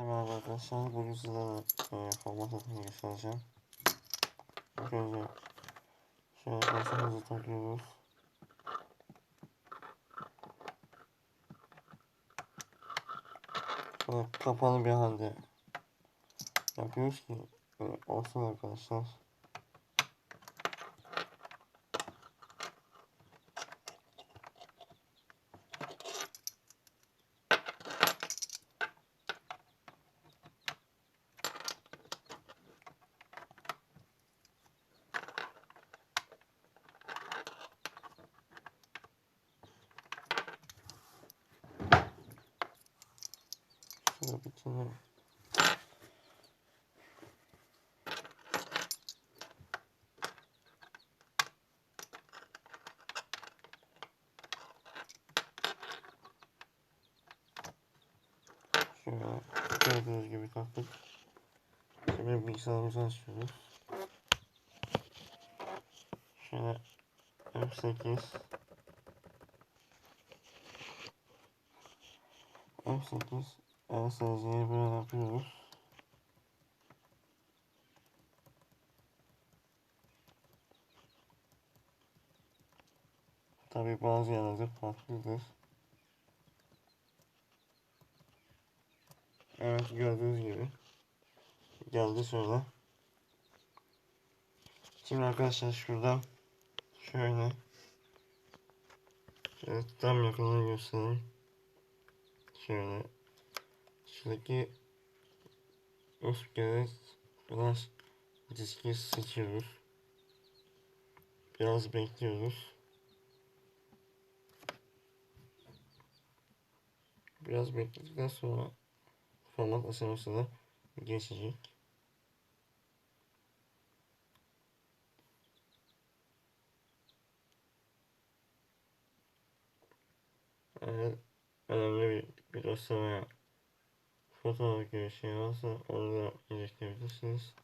Merhaba arkadaşlar, bugün sizlere e, format atımı göstereceğim. Önce şöyle masamızı takıyoruz. Böyle kapalı bir halde yapıyoruz ki böyle olsun arkadaşlar. Şöyle bitirelim. Şöyle gördüğünüz gibi taktık. Şimdi bilgisayarımızı açıyoruz. Şöyle M8 M8 LSC'yi böyle yapıyoruz. Tabi bazı yerlerde farklıdır. Evet gördüğünüz gibi geldi şöyle. Şimdi arkadaşlar şuradan şöyle şöyle tam yakından göstereyim. Şöyle şuradaki Oscar'ı biraz diski seçiyoruz. Biraz bekliyoruz. Biraz bekledikten sonra format aşamasına geçecek. Eğer önemli bir, bir veya fotoğraf gibi şey varsa onu da iliştirebilirsiniz.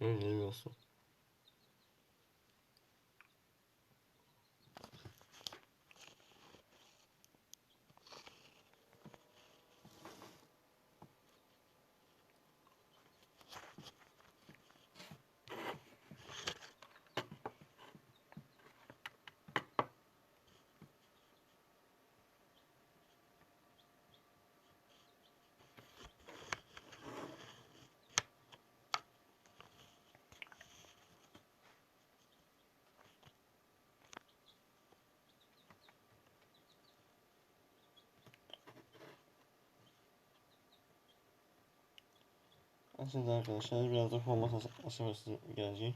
Öyle olsun. Aslında arkadaşlar biraz da format as- aşaması gelecek.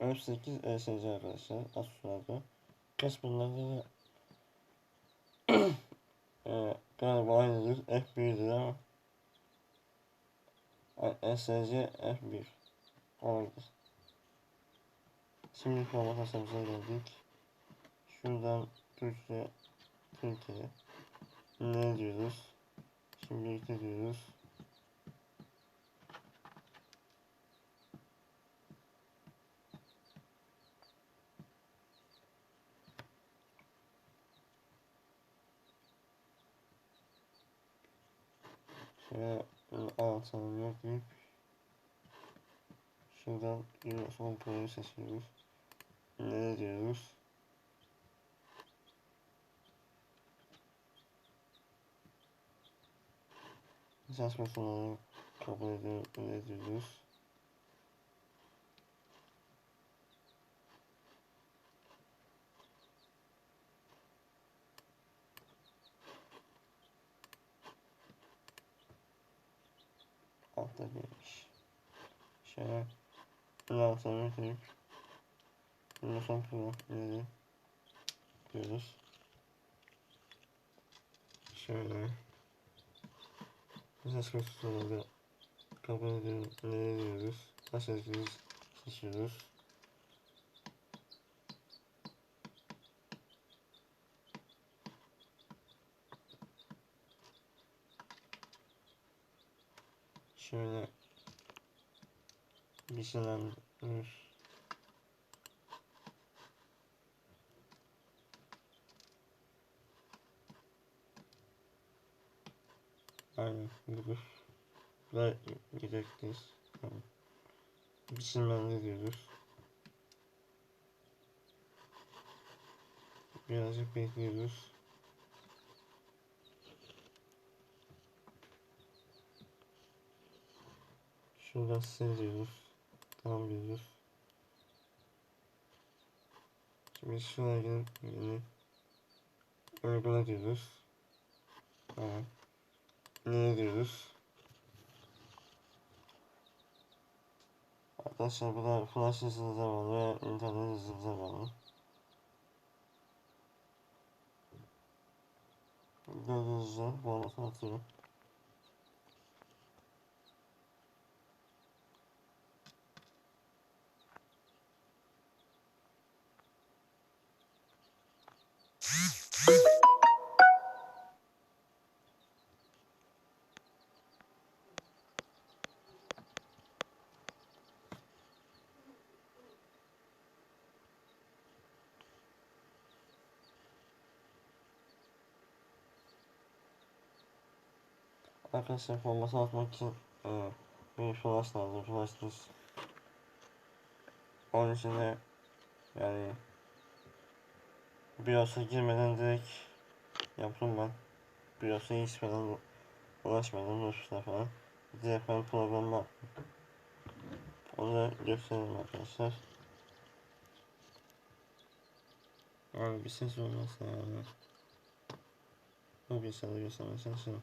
F8 ESC arkadaşlar Asus'larda. Casper'larda da e, galiba aynıdır. F1'dir ama ESC F1 olabilir. Şimdi format aşamasına geldik. Şuradan Türkçe Türkiye ne diyoruz? Şimdi birlikte diyoruz. Şöyle altını yok deyip şuradan yine son konuyu seçiyoruz. Ne diyoruz? Saçma soruları kabul ediyor, ediyoruz. Altta değilmiş. Şöyle bunun altına koyup bunu son programı diyoruz. Şöyle Saçma soruları kabul ediyoruz, ediyoruz, seçiyoruz. Şöyle bir şeyler Ve gidecektiriz. Tamam. Biçimlerde diyoruz. Birazcık bekliyoruz. Şuradan sil diyoruz. Tamam diyoruz. Şimdi şuraya gelip yeni uygula diyoruz. Tamam. Ne diyoruz? Arkadaşlar bu da flash hızınıza bağlı ve internet hızınıza bağlı. Gördüğünüz üzere bu arada atıyorum. Arkadaşlar forması atmak için bir flash lazım. Flash disk. Onun için de yani BIOS'a girmeden direkt yaptım ben. BIOS'a falan ulaşmadım Rus'ta falan. Direkt ben programı. Onu da göstereyim arkadaşlar. Abi bir ses olmazsa yani. Bu bir sene göstermeye çalışıyorum.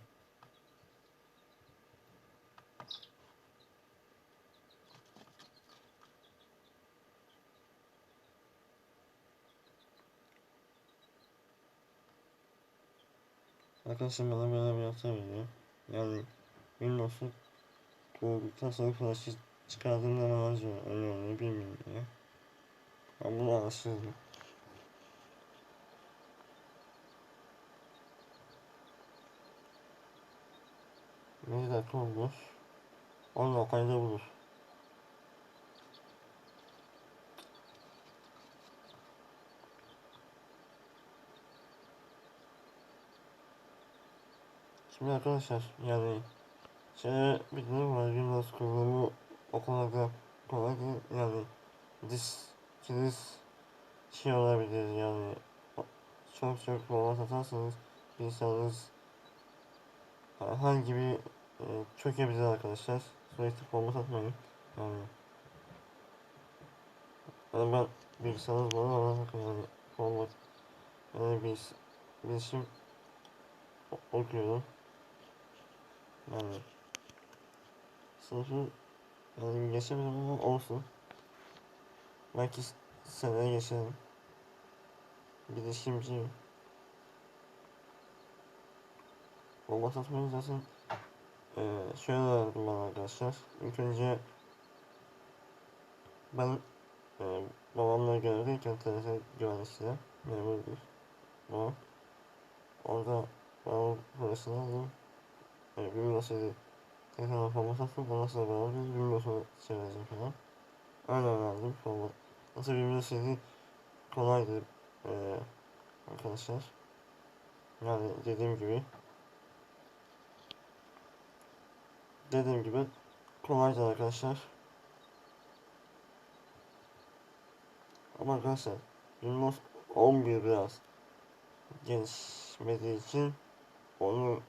Arkadaşlar bana böyle bir hata veriyor. Yani Windows'u kurduktan sonra flash'ı çıkardığımda ne acaba öyle oluyor bilmiyorum ya. Ben bunu araştırdım. Bir dakika olur. 10 dakikada bulur. Şimdi arkadaşlar yani şöyle bir durum var Windows kurulumu o kadar da kolay yani diskiniz şey olabilir yani çok çok format atarsanız bilgisayarınız herhangi bir e, çökebilir arkadaşlar. Sürekli format atmayın yani yani ben bilgisayarınız bana ama yani format yani bir bilişim okuyorum yani sınıfı yani geçemedim ama olsun. Belki seneye geçerim. Bir şimdi Bomba satmayı zaten ee, şöyle verdim bana arkadaşlar. İlk önce ben e, babamla görevdeyken TRT güvenlikçiler memurdur. Ama orada babamın parasını aldım. Bir nasıl tekrar forma sattım. Ondan sonra beraber bir Windows'a çevireceğim falan. Öyle öğrendim forma. Nasıl Windows CD kolaydı ee, arkadaşlar. Yani dediğim gibi dediğim gibi kolaydı arkadaşlar. Ama arkadaşlar Windows 11 biraz gelişmediği için onu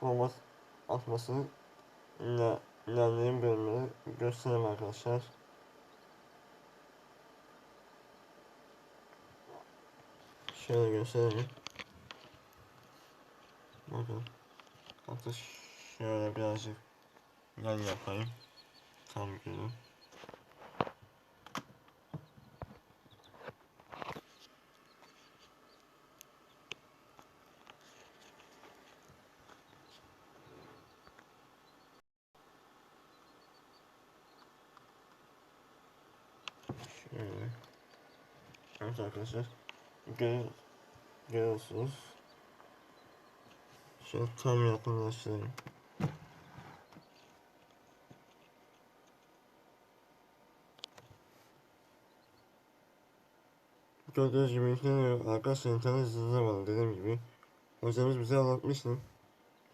format atmasını ile ilerleyen bölümleri göstereyim arkadaşlar. Şöyle göstereyim. Bakın. Hatta şöyle birazcık yan yapayım. Tam görün. Şöyle. Evet arkadaşlar. Gör, görüyorsunuz. Şöyle tam yakınlaştırayım. Gördüğünüz gibi yükleniyor. Arkadaşlar internet hızına bağlı dediğim gibi. Hocamız bize anlatmıştı.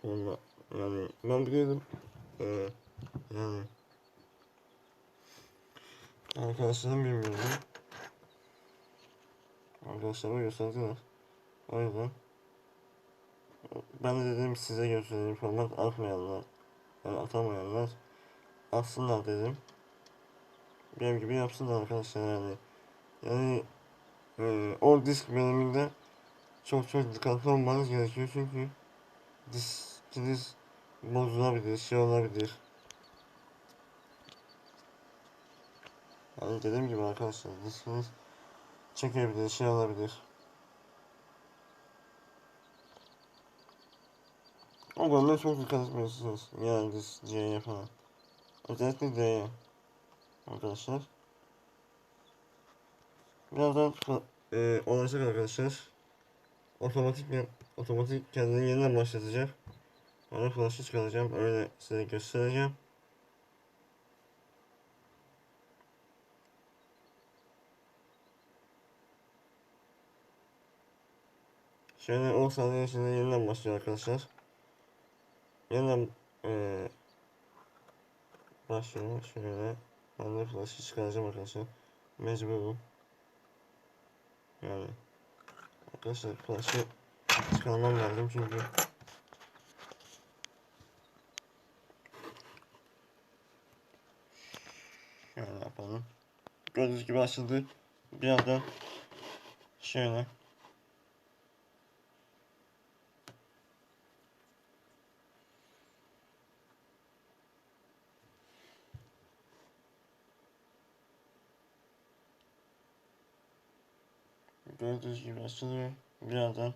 Valla yani ben biliyordum. Ee, yani arkadaşlarım bilmiyordum. Arkadaşlarıma gösterdiler. O yüzden ben de dedim size göstereyim format atmayanlar yani atamayanlar atsınlar dedim. Benim gibi yapsınlar arkadaşlar yani. Yani e, o disk bölümünde çok çok dikkatli olmanız gerekiyor çünkü diskiniz bozulabilir, şey olabilir. Yani dediğim gibi arkadaşlar diskiniz çekebilir, şey olabilir. O bölümde çok dikkat etmelisiniz. Yani disk C'ye falan. Özellikle D'ye. Arkadaşlar. Birazdan e, olacak arkadaşlar. Otomatik otomatik kendini yeniden başlatacak. Bana flash'ı çıkaracağım. Öyle size göstereceğim. Şöyle 10 saniye içinde yeniden başlıyor arkadaşlar. Yeniden ee, başlıyor. Şöyle ben de flash'ı çıkaracağım arkadaşlar. Mecburum. Yani arkadaşlar flash'ı çıkarmam lazım çünkü Şöyle yapalım. Gördüğünüz gibi açıldı. Birazdan şöyle Gördüğünüz gibi açılıyor. Birazdan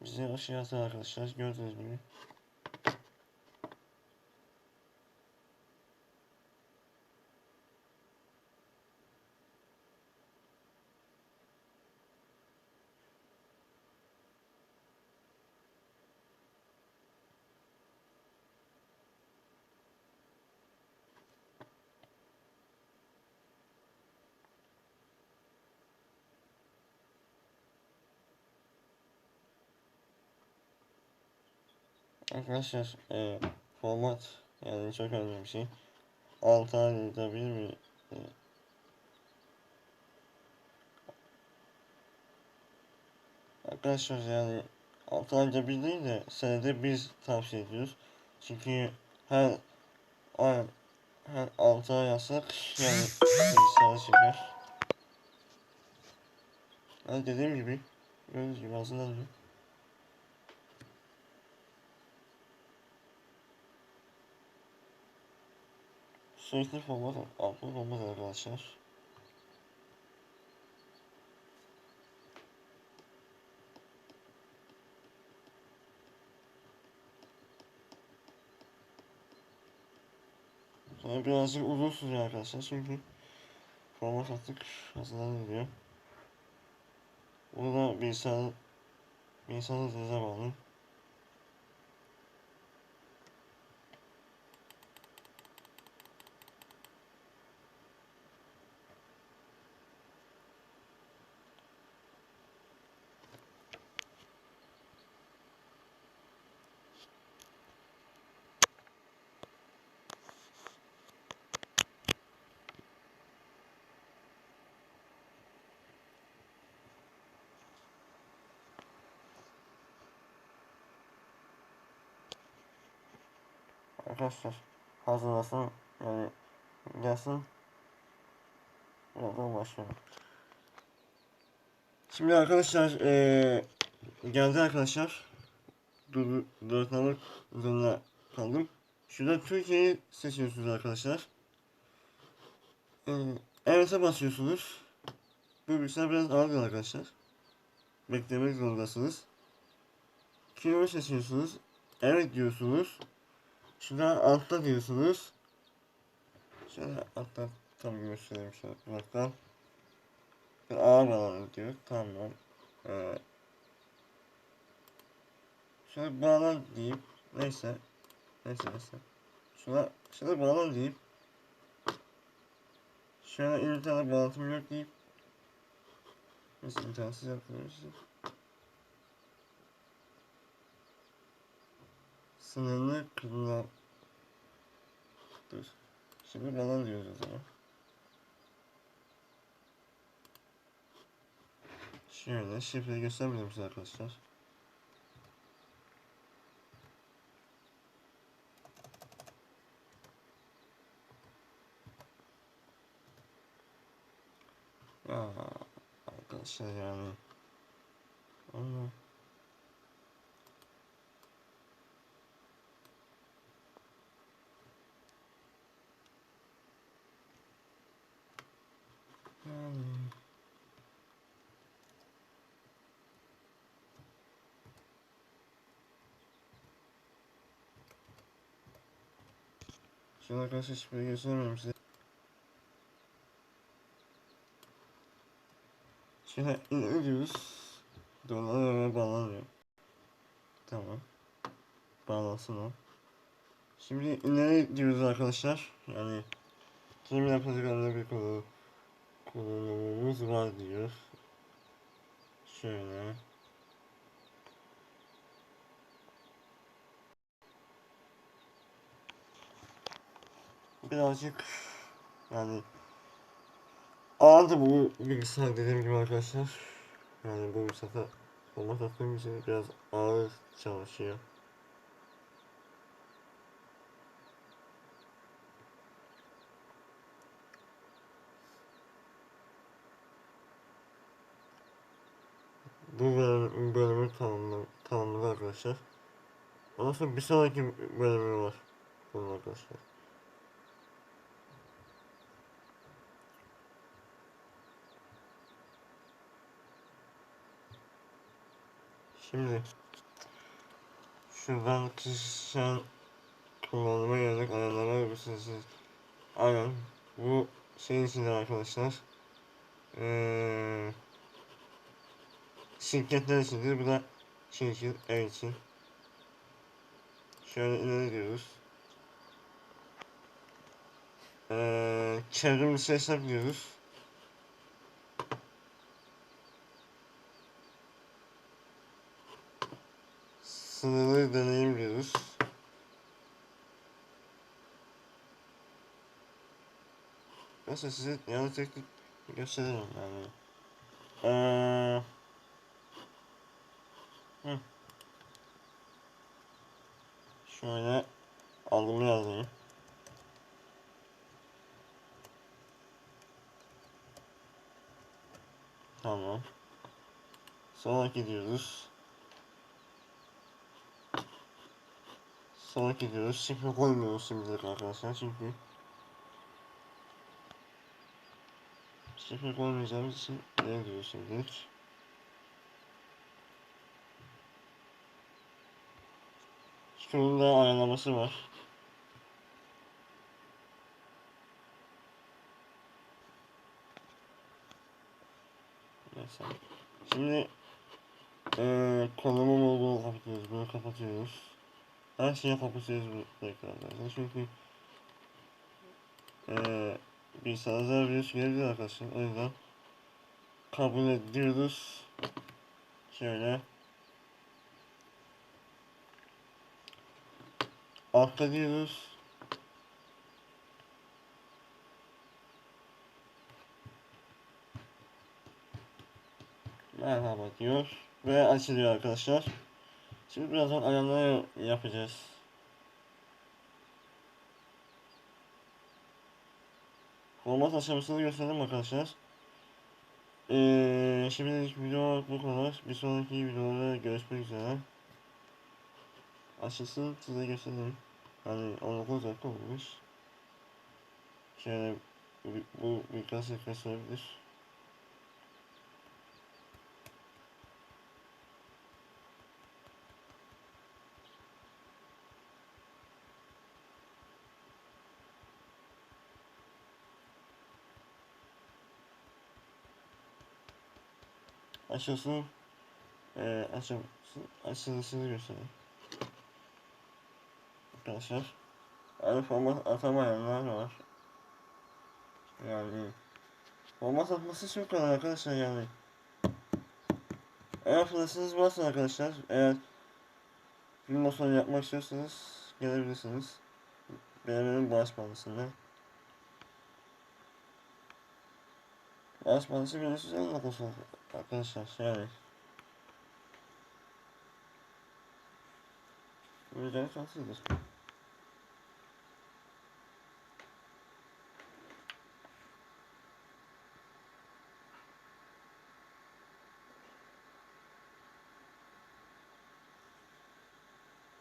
bize aşağı atar arkadaşlar. Gördüğünüz gibi. Arkadaşlar e, format yani çok önemli bir şey. 6 ayda bir mi? E, arkadaşlar yani 6 ayda bir değil de senede biz tavsiye ediyoruz. Çünkü her ay her 6 ay yazsak yani bilgisayar çıkar. Yani dediğim gibi gördüğünüz gibi aslında Sürekli format atmak olmaz arkadaşlar. Sonra birazcık uzun sürüyor arkadaşlar çünkü format attık hazırlanıyor. Bunu da bilgisayar bilgisayar hızınıza bağlı. Arkadaşlar hazırlasın yani gelsin birazdan başlayalım. Şimdi arkadaşlar ee, geldi arkadaşlar. Dur, dörtnalık üzerine kaldım. Şurada Türkiye'yi seçiyorsunuz arkadaşlar. Ee, Evet'e basıyorsunuz. Bu bilgisayar biraz ağır arkadaşlar. Beklemek zorundasınız. Kiloyu seçiyorsunuz. Evet diyorsunuz. Şurada altta diyorsunuz. Şöyle altta tam göstereyim şöyle uzaktan. Ağır alanı diyor. Tamam. Ee, şöyle bağlan deyip neyse. Neyse neyse. Şuna, şuna bağlan deyip şöyle internet bağlantım yok deyip Neyse internetsiz yapıyoruz. Sınırını kullan... Dur. Şimdi bana diyoruz o zaman. Şöyle şifreyi gösterebilir misiniz arkadaşlar? Ya arkadaşlar yani ama Şimdi arkadaşlar hiçbiri göstermiyorum size. Şimdi ne diyoruz? Dolar bağlanıyor. Tamam. Bağlansın o. Şimdi ne diyoruz arkadaşlar? Yani kim yapacak anında bir konu kullanımımız var diyor. Şöyle. Birazcık yani ağırdı bu bilgisayar dediğim gibi arkadaşlar. Yani bu sefer olmak hakkım için biraz ağır çalışıyor. Bu bölüm, bölümü tamamladı, tamamladı arkadaşlar. Ondan sonra bir sonraki bölümü var. Bunun arkadaşlar. Şimdi şuradan kişisel kullanıma yönelik ayarlara sesi aynen. Bu şeyin içinde arkadaşlar. Ee, şirketler içindir bu da şey için ev için. Şöyle ileri diyoruz. Ee, çevrim dışı hesap diyoruz sınırlı deneyim diyoruz. Neyse size yani tek tek gösteririm yani. Ee, hı. Şöyle alımı yazayım. Tamam. Sonra gidiyoruz. Sonra gidiyoruz. Şifre koymuyoruz şimdilik arkadaşlar çünkü şifre koymayacağımız için ne diyor şimdilik. Şunun da ayarlaması var. Neyse. Şimdi eee konumun olduğunu kapatıyoruz. Bunu kapatıyoruz. Her şeye kapatıyoruz bu ekranda. Çünkü eee bir zarar virüs gelebilir arkadaşlar. O yüzden kabul ediyoruz. Şöyle. Arka diyoruz. Merhaba diyor. Ve açılıyor arkadaşlar. Şimdi birazdan ayarları yapacağız. Format aşamasını gösterdim arkadaşlar. Ee, şimdilik video bu kadar. Bir sonraki videoda görüşmek üzere. Aşağısını size göstereyim. Hani 19 dakika olmuş. Şöyle bu, bu birkaç dakika sürebilir. Aşağısını e, aşağısı, aşağısını göstereyim. Arkadaşlar. Yani format atamayanlar var. Yani format atması çok kolay arkadaşlar yani. Eğer flash'ınız varsa arkadaşlar eğer Film sonu yapmak istiyorsanız gelebilirsiniz. BMW'nin bağış bandısında. Bağış bandısı 1959 arkadaşlar yani. Güzel şanslıydır.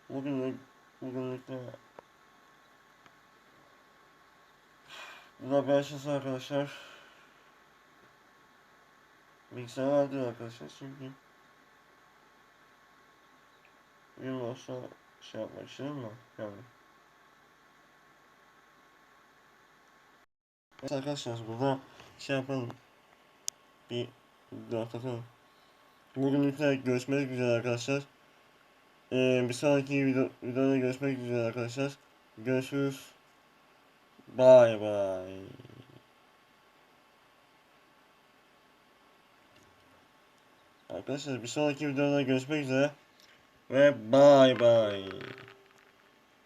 Bugünlük, bugünlük de bu da bir arkadaşlar. Bilgisayar vardır arkadaşlar çünkü Gün olsa şey yapmak istedim mi? Yani. Evet arkadaşlar burada şey yapalım. Bir dört atalım. Bugünlük de görüşmek üzere arkadaşlar. Ee, bir sonraki video, videoda görüşmek üzere arkadaşlar. Görüşürüz. Bye bye. Arkadaşlar bir sonraki videoda görüşmek üzere. Ve bye bye.